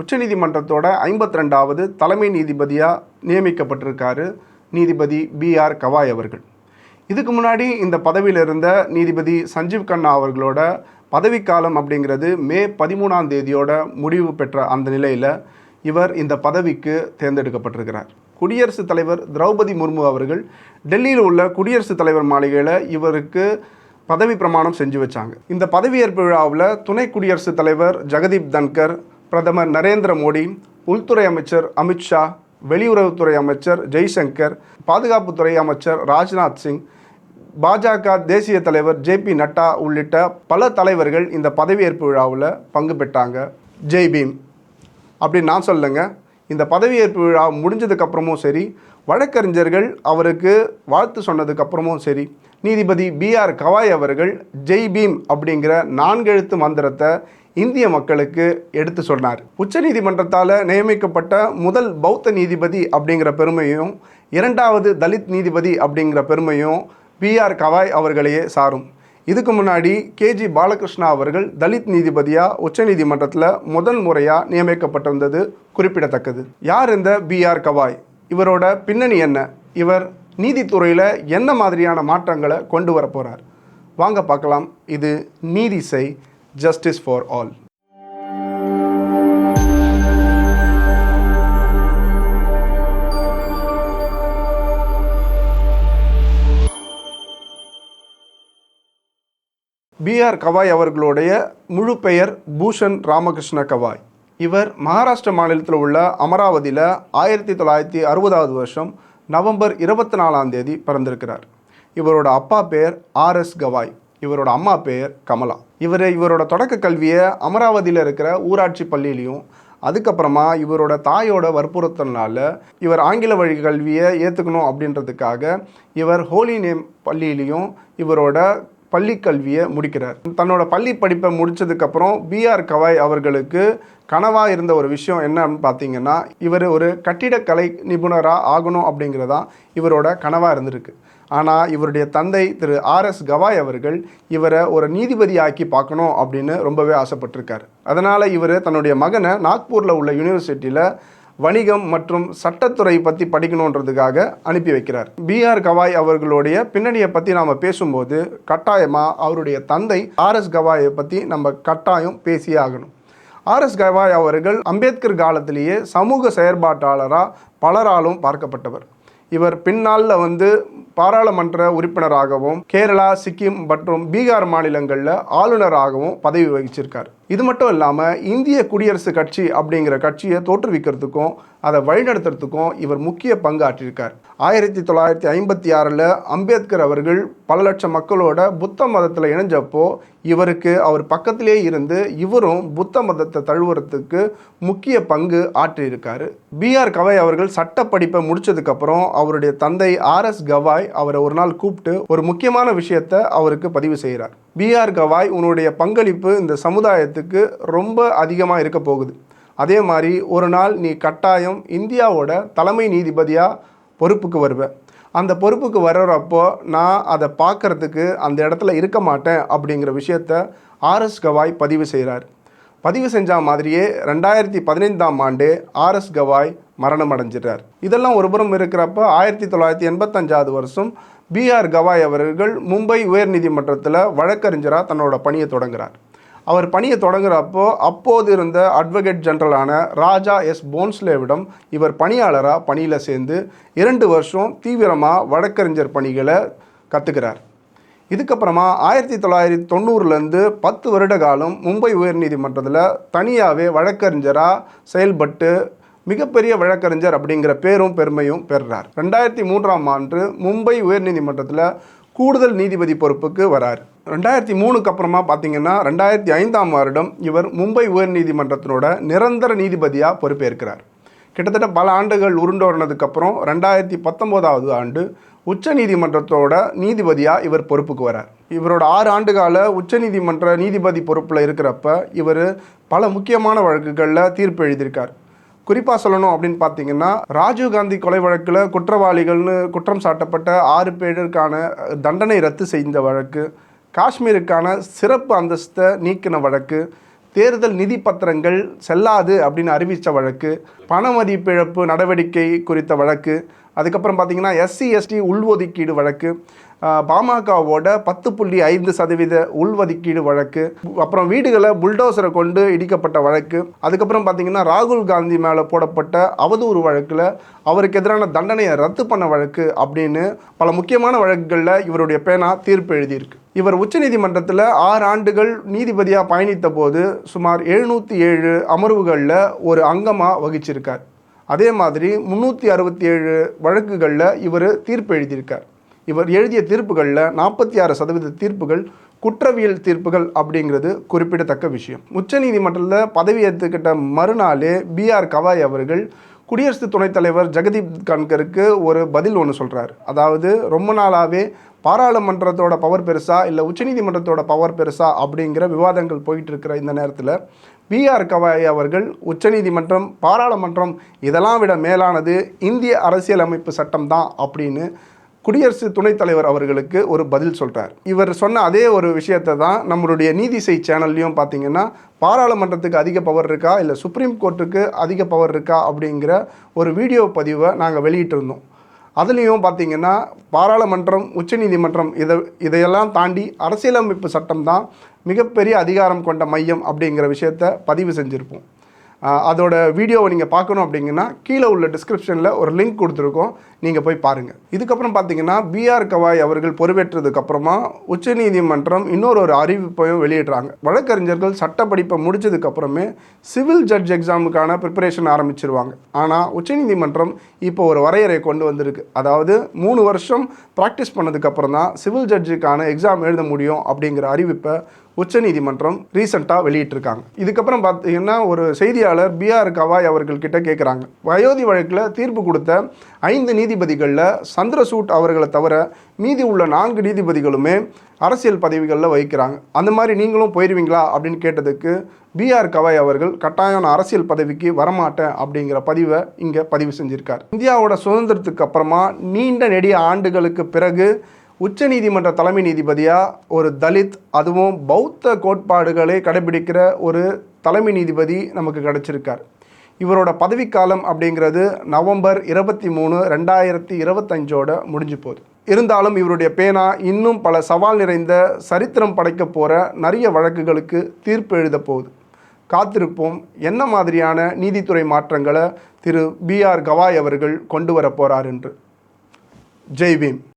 உச்சநீதிமன்றத்தோட ஐம்பத்தி ரெண்டாவது தலைமை நீதிபதியாக நியமிக்கப்பட்டிருக்காரு நீதிபதி பிஆர் கவாய் அவர்கள். இதுக்கு முன்னாடி இந்த பதவியில் இருந்த நீதிபதி சஞ்சீவ் கண்ணா அவர்களோட பதவிக்காலம் அப்படிங்கிறது மே பதிமூணாம் தேதியோட முடிவு பெற்ற அந்த நிலையில் இவர் இந்த பதவிக்கு தேர்ந்தெடுக்கப்பட்டிருக்கிறார். குடியரசுத் தலைவர் திரௌபதி முர்மு அவர்கள் டெல்லியில் உள்ள குடியரசுத் தலைவர் மாளிகையில் இவருக்கு பதவி பிரமாணம் செஞ்சு வச்சாங்க. இந்த பதவியேற்பு விழாவில் துணை குடியரசுத் தலைவர் ஜெகதீப் தன்கர் பிரதமர் நரேந்திர மோடி உள்துறை அமைச்சர் அமித்ஷா வெளியுறவுத்துறை அமைச்சர் ஜெய்சங்கர் பாதுகாப்புத்துறை அமைச்சர் ராஜ்நாத் சிங் பாஜக தேசிய தலைவர் ஜே பி நட்டா உள்ளிட்ட பல தலைவர்கள் இந்த பதவியேற்பு விழாவில் பங்கு பெற்றாங்க. ஜெய் பீம். அப்படின்னு நான் சொல்லுங்க இந்த பதவியேற்பு விழா முடிஞ்சதுக்கப்புறமும் சரி வழக்கறிஞர்கள் அவருக்கு வாழ்த்து சொன்னதுக்கப்புறமும் சரி நீதிபதி பிஆர் கவாய் அவர்கள் ஜெய் பீம் அப்படிங்கிற நான்கெழுத்து மந்திரத்தை இந்திய மக்களுக்கு எடுத்து சொன்னார். உச்சநீதிமன்றத்தால் நியமிக்கப்பட்ட முதல் பௌத்த நீதிபதி அப்படிங்கிற பெருமையும் இரண்டாவது தலித் நீதிபதி அப்படிங்கிற பெருமையும் பிஆர் கவாய் அவர்களையே சாரும். இதுக்கு முன்னாடி கேஜி பாலகிருஷ்ணா அவர்கள் தலித் நீதிபதியாக உச்சநீதிமன்றத்தில் முதல் முறையாக நியமிக்கப்பட்டிருந்தது குறிப்பிடத்தக்கது. யார் இந்த பிஆர் கவாய்? இவரோட பின்னணி என்ன? இவர் நீதித்துறையில் என்ன மாதிரியான மாற்றங்களை கொண்டு வர போகிறார் வாங்க பார்க்கலாம். இது நீதிசை justice for all B R Gavai அவர்களுடைய முழு பெயர் பூஷன் ராமகிருஷ்ண கவாய் இவர் மகாராஷ்டிர மாநிலத்தில் உள்ள அமராவதியில் ஆயிரத்தி தொள்ளாயிரத்தி அறுபதாவது வருஷம் நவம்பர் இருபத்தி நாலாம் தேதி பிறந்திருக்கிறார். இவரோட அப்பா பேர் ஆர்எஸ் கவாய் இவரோட அம்மா பேர் கமலா. இவர் இவரோட தொடக்க கல்வியை அமராவதியில் இருக்கிற ஊராட்சி பள்ளியிலையும் அதுக்கப்புறமா இவரோட தாயோட வற்புறுத்தல்னால இவர் ஆங்கில வழி கல்வியை ஏற்றுக்கணும் அப்படின்றதுக்காக இவர் ஹோலி நேம் பள்ளியிலையும் இவரோட பள்ளி கல்வியை முடிக்கிறார். தன்னோட பள்ளி படிப்பை முடிச்சதுக்கப்புறம் பிஆர் கவாய் அவர்களுக்கு கனவாக இருந்த ஒரு விஷயம் என்னன்னு பார்த்தீங்கன்னா இவர் ஒரு கட்டிடக்கலை நிபுணராக ஆகணும் அப்படிங்கிறதான் இவரோட கனவாக இருந்திருக்கு. ஆனால் இவருடைய தந்தை திரு ஆர்எஸ் கவாய் அவர்கள் இவரை ஒரு நீதிபதி ஆக்கி பார்க்கணும் அப்படின்னு ரொம்பவே ஆசைப்பட்டிருக்கார். அதனால் இவர் தன்னுடைய மகனை நாக்பூரில் உள்ள யூனிவர்சிட்டியில் வணிகம் மற்றும் சட்டத்துறை பற்றி படிக்கணுன்றதுக்காக அனுப்பி வைக்கிறார். பிஆர் கவாய் அவர்களுடைய பின்னணியை பற்றி நாம் பேசும்போது கட்டாயமாக அவருடைய தந்தை ஆர்எஸ் கவாயை பற்றி நம்ம கட்டாயம் பேசியே ஆகணும். ஆர்எஸ் கவாய் அவர்கள் அம்பேத்கர் காலத்திலேயே சமூக செயற்பாட்டாளராக பலராலும் பார்க்கப்பட்டவர். இவர் பின்னாளில் வந்து பாராளுமன்ற உறுப்பினராகவும் கேரளா சிக்கிம் மற்றும் பீகார் மாநிலங்களில் ஆளுநராகவும் பதவி வகிச்சிருக்கார். இது மட்டும் இல்லாமல் இந்திய குடியரசு கட்சி அப்படிங்கிற கட்சியை தோற்றுவிக்கிறதுக்கும் அதை வழிநடத்துறதுக்கும் இவர் முக்கிய பங்கு ஆற்றியிருக்கார் ஆயிரத்தி தொள்ளாயிரத்தி ஐம்பத்தி ஆறில் அம்பேத்கர் அவர்கள் பல லட்சம் மக்களோட புத்த மதத்தில் இணைஞ்சப்போ இவருக்கு அவர் பக்கத்திலே இருந்து இவரும் புத்த மதத்தை தழுவுறதுக்கு முக்கிய பங்கு ஆற்றியிருக்காரு. பிஆர் கவாய் அவர்கள் சட்ட படிப்பை முடிச்சதுக்கப்புறம் அவருடைய தந்தை ஆர்எஸ் கவாய் அவரை ஒரு நாள் கூப்பிட்டு ஒரு முக்கியமான விஷயத்தை அவருக்கு பதிவு செய்கிறார் பிஆர் கவாய் உன்னுடைய பங்களிப்பு இந்த சமுதாயத்துக்கு ரொம்ப அதிகமாக இருக்க போகுது. அதே மாதிரி ஒரு நாள் நீ கட்டாயம் இந்தியாவோட தலைமை நீதிபதியாக பொறுப்புக்கு வருவ. அந்த பொறுப்புக்கு வர்றப்போ நான் அதை பார்க்கறதுக்கு அந்த இடத்துல இருக்க மாட்டேன் அப்படிங்கிற விஷயத்த ஆர்எஸ் கவாய் பதிவு செய்கிறார் பதிவு செஞ்ச மாதிரியே ரெண்டாயிரத்தி பதினைந்தாம் ஆண்டு ஆர்எஸ் கவாய் மரணம் அடைஞ்சிட்டார். இதெல்லாம் ஒரு புறம் இருக்கிறப்ப ஆயிரத்தி தொள்ளாயிரத்தி எண்பத்தஞ்சாவது வருஷம் பிஆர் கவாய் அவர்கள் மும்பை உயர்நீதிமன்றத்தில் வழக்கறிஞராக தன்னோட பணியை தொடங்குறார். அவர் பணியை தொடங்குறப்போ அப்போது இருந்த அட்வொகேட் ஜெனரலான ராஜா எஸ் போன்ஸ்லேவிடம் இவர் பணியாளராக பணியில் சேர்ந்து இரண்டு வருஷம் தீவிரமாக வழக்கறிஞர் பணிகளை கற்றுக்கிறார் இதுக்கப்புறமா ஆயிரத்தி தொள்ளாயிரத்தி தொண்ணூறுலேருந்து பத்து வருட காலம் மும்பை உயர்நீதிமன்றத்தில் தனியாகவே வழக்கறிஞராக செயல்பட்டு மிகப்பெரிய வழக்கறிஞர் அப்படிங்கிற பேரும் பெருமையும் பெறுறார். ரெண்டாயிரத்தி மூன்றாம் ஆண்டு மும்பை உயர்நீதிமன்றத்தில் கூடுதல் நீதிபதி பொறுப்புக்கு வரார். ரெண்டாயிரத்தி மூணுக்கு அப்புறமா பார்த்தீங்கன்னா ரெண்டாயிரத்தி ஐந்தாம் வருடம் இவர் மும்பை உயர்நீதிமன்றத்தினோட நிரந்தர நீதிபதியாக பொறுப்பேற்கிறார். கிட்டத்தட்ட பல ஆண்டுகள் உருண்டோடினதுக்கப்புறம் ரெண்டாயிரத்தி பத்தொம்போதாவது ஆண்டு உச்ச நீதிமன்றத்தோட நீதிபதியாக இவர் பொறுப்புக்கு வரார். இவரோட ஆறு ஆண்டுகால உச்சநீதிமன்ற நீதிபதி பொறுப்பில் இருக்கிறப்ப இவர் பல முக்கியமான வழக்குகளில் தீர்ப்பு எழுதியிருக்கார். குறிப்பாக சொல்லணும் அப்படின்னு பார்த்தீங்கன்னா ராஜீவ்காந்தி கொலை வழக்கில் குற்றவாளிகள்னு குற்றம் சாட்டப்பட்ட ஆறு பேருக்கான தண்டனை ரத்து செய்த வழக்கு காஷ்மீருக்கான சிறப்பு அந்தஸ்தை நீக்கின வழக்கு தேர்தல் நிதி பத்திரங்கள் செல்லாது அப்படின்னு அறிவித்த வழக்கு பண மதிப்பிழப்பு நடவடிக்கை குறித்த வழக்கு அதுக்கப்புறம் பார்த்தீங்கன்னா எஸ்சி எஸ்டி உள்ஒதுக்கீடு வழக்கு பாமகவோட பத்து புள்ளி ஐந்து சதவீத உள்ஒதுக்கீடு வழக்கு அப்புறம் வீடுகளை புல்டோசரை கொண்டு இடிக்கப்பட்ட வழக்கு அதுக்கப்புறம் பார்த்தீங்கன்னா ராகுல் காந்தி மேலே போடப்பட்ட அவதூறு வழக்கில் அவருக்கு எதிரான தண்டனையை ரத்து பண்ண வழக்கு அப்படின்னு பல முக்கியமான வழக்குகளில் இவருடைய பேனா தீர்ப்பு எழுதியிருக்கு. இவர் உச்சநீதிமன்றத்தில் ஆறு ஆண்டுகள் நீதிபதியாக பயணித்த போது சுமார் எழுநூற்றி ஏழு அமர்வுகளில் ஒரு அங்கமாக வகிச்சிருக்கார். அதே மாதிரி முந்நூற்றி அறுபத்தி ஏழு வழக்குகளில் இவர் தீர்ப்பு எழுதியிருக்கார். இவர் எழுதிய தீர்ப்புகளில் நாற்பத்தி ஆறு சதவீத தீர்ப்புகள் குற்றவியல் தீர்ப்புகள் அப்படிங்கிறது குறிப்பிடத்தக்க விஷயம். உச்சநீதிமன்றத்தில் பதவி ஏற்றுக்கிட்ட மறுநாளே பிஆர் கவாய் அவர்கள் குடியரசு துணைத் தலைவர் ஜெகதீப் கன்கருக்கு ஒரு பதில் ஒன்று சொல்கிறார் அதாவது ரொம்ப நாளாகவே பாராளுமன்றத்தோட பவர் பெருசா இல்லை உச்சநீதிமன்றத்தோட பவர் பெருசா அப்படிங்கிற விவாதங்கள் போயிட்டு இருக்கிற இந்த நேரத்தில் பிஆர் கவாய் அவர்கள் உச்சநீதிமன்றம் பாராளுமன்றம் இதெல்லாம் விட மேலானது இந்திய அரசியலமைப்பு சட்டம் தான் அப்படின்னு குடியரசு துணைத் தலைவர் அவர்களுக்கு ஒரு பதில் சொல்கிறார் இவர் சொன்ன அதே ஒரு விஷயத்தை தான் நம்மளுடைய நீதிசை சேனல்லையும் பார்த்தீங்கன்னா பாராளுமன்றத்துக்கு அதிக பவர் இருக்கா இல்லை சுப்ரீம் கோர்ட்டுக்கு அதிக பவர் இருக்கா அப்படிங்கிற ஒரு வீடியோ பதிவை நாங்கள் வெளியிட்டிருந்தோம். அதுலேயும் பார்த்தீங்கன்னா பாராளுமன்றம் உச்சநீதிமன்றம் இதை இதையெல்லாம் தாண்டி அரசியலமைப்பு சட்டம் தான் மிகப்பெரிய அதிகாரம் கொண்ட மையம் அப்படிங்கிற விஷயத்த பதிவு செஞ்சுருப்போம். அதோட வீடியோவை நீங்கள் பார்க்கணும் அப்படிங்கன்னா கீழே உள்ள டிஸ்கிரிப்ஷனில் ஒரு லிங்க் கொடுத்துருக்கோம். நீங்கள் போய் பாருங்கள் இதுக்கப்புறம் பார்த்தீங்கன்னா பிஆர் கவாய் அவர்கள் பொறுப்பேற்றதுக்கப்புறமா உச்சநீதிமன்றம் இன்னொரு ஒரு அறிவிப்பையும் வெளியிடுறாங்க. வழக்கறிஞர்கள் சட்ட படிப்பை சிவில் ஜட்ஜ் எக்ஸாமுக்கான ப்ரிப்பரேஷன் ஆரம்பிச்சிருவாங்க. ஆனால் உச்சநீதிமன்றம் இப்போ ஒரு வரையறை கொண்டு வந்திருக்கு. அதாவது மூணு வருஷம் ப்ராக்டிஸ் பண்ணதுக்கப்புறம் தான் சிவில் ஜட்ஜுக்கான எக்ஸாம் எழுத முடியும் அப்படிங்கிற அறிவிப்பை உச்சநீதிமன்றம் ரீசெண்டாக வெளியிட்டிருக்காங்க. இதுக்கப்புறம் பார்த்தீங்கன்னா ஒரு செய்தியாளர் பிஆர் கவாய் அவர்கள்கிட்ட கேட்குறாங்க வயோதி வழக்கில் தீர்ப்பு கொடுத்த ஐந்து நீதிபதிகளில் சந்திரசூட் அவர்களை தவிர மீதி உள்ள நான்கு நீதிபதிகளுமே அரசியல் பதவிகளில் வகிக்கிறாங்க. அந்த மாதிரி நீங்களும் போயிடுவீங்களா அப்படின்னு கேட்டதுக்கு பிஆர் கவாய் அவர்கள் கட்டாயம் அரசியல் பதவிக்கு வரமாட்டேன் அப்படிங்கிற பதிவை இங்கே பதிவு செஞ்சுருக்கார். இந்தியாவோட சுதந்திரத்துக்கு அப்புறமா நீண்ட நெடிய ஆண்டுகளுக்கு பிறகு உச்சநீதிமன்ற தலைமை நீதிபதியாக ஒரு தலித் அதுவும் பௌத்த கோட்பாடுகளை கடைபிடிக்கிற ஒரு தலைமை நீதிபதி நமக்கு கிடச்சிருக்கார். இவரோட பதவிக்காலம் அப்படிங்கிறது நவம்பர் இருபத்தி மூணு ரெண்டாயிரத்தி இருபத்தஞ்சோட முடிஞ்சு போகுது. இருந்தாலும் இவருடைய பேனா இன்னும் பல சவால் நிறைந்த சரித்திரம் படைக்க போகிற நிறைய வழக்குகளுக்கு தீர்ப்பு எழுத போகுது. காத்திருப்போம். என்ன மாதிரியான நீதித்துறை மாற்றங்களை திரு பி ஆர் கவாய் அவர்கள் கொண்டு வர போகிறார் என்று. ஜெய் பீம்.